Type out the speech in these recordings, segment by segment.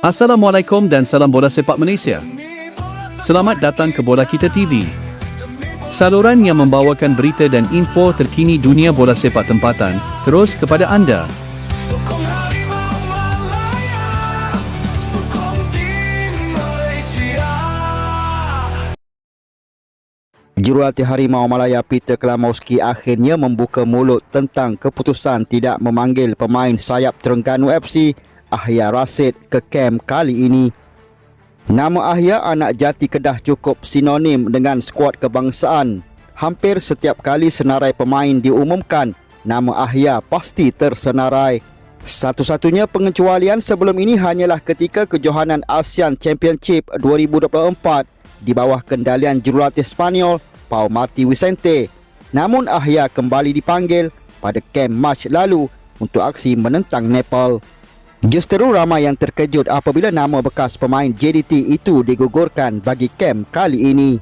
Assalamualaikum dan salam bola sepak Malaysia. Selamat datang ke Bola Kita TV. Saluran yang membawakan berita dan info terkini dunia bola sepak tempatan terus kepada anda. Jurulatih Harimau Malaya Peter Klamowski akhirnya membuka mulut tentang keputusan tidak memanggil pemain sayap Terengganu FC Ahya Rasid ke kem kali ini. Nama Ahya anak jati Kedah cukup sinonim dengan skuad kebangsaan. Hampir setiap kali senarai pemain diumumkan, nama Ahya pasti tersenarai. Satu-satunya pengecualian sebelum ini hanyalah ketika kejohanan ASEAN Championship 2024 di bawah kendalian jurulatih Spanyol Pau Marti Vicente. Namun Ahya kembali dipanggil pada kem Mac lalu untuk aksi menentang Nepal. Justeru ramai yang terkejut apabila nama bekas pemain JDT itu digugurkan bagi kem kali ini.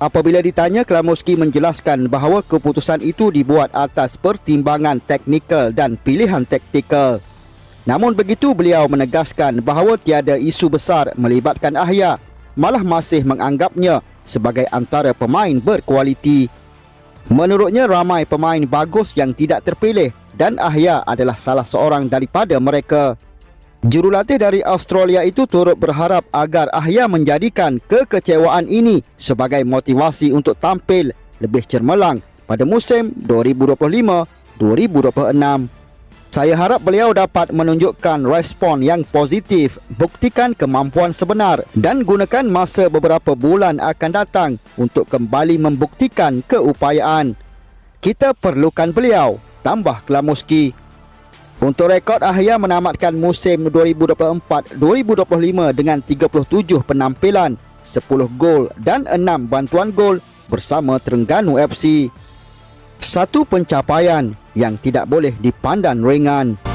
Apabila ditanya, Klamoski menjelaskan bahawa keputusan itu dibuat atas pertimbangan teknikal dan pilihan taktikal. Namun begitu beliau menegaskan bahawa tiada isu besar melibatkan Ahya, malah masih menganggapnya sebagai antara pemain berkualiti. Menurutnya ramai pemain bagus yang tidak terpilih dan Ahya adalah salah seorang daripada mereka. Jurulatih dari Australia itu turut berharap agar Ahya menjadikan kekecewaan ini sebagai motivasi untuk tampil lebih cermelang pada musim 2025-2026. Saya harap beliau dapat menunjukkan respon yang positif, buktikan kemampuan sebenar dan gunakan masa beberapa bulan akan datang untuk kembali membuktikan keupayaan. Kita perlukan beliau, tambah Klamoski. Untuk rekod Ahya menamatkan musim 2024-2025 dengan 37 penampilan, 10 gol dan 6 bantuan gol bersama Terengganu FC. Satu pencapaian yang tidak boleh dipandang ringan.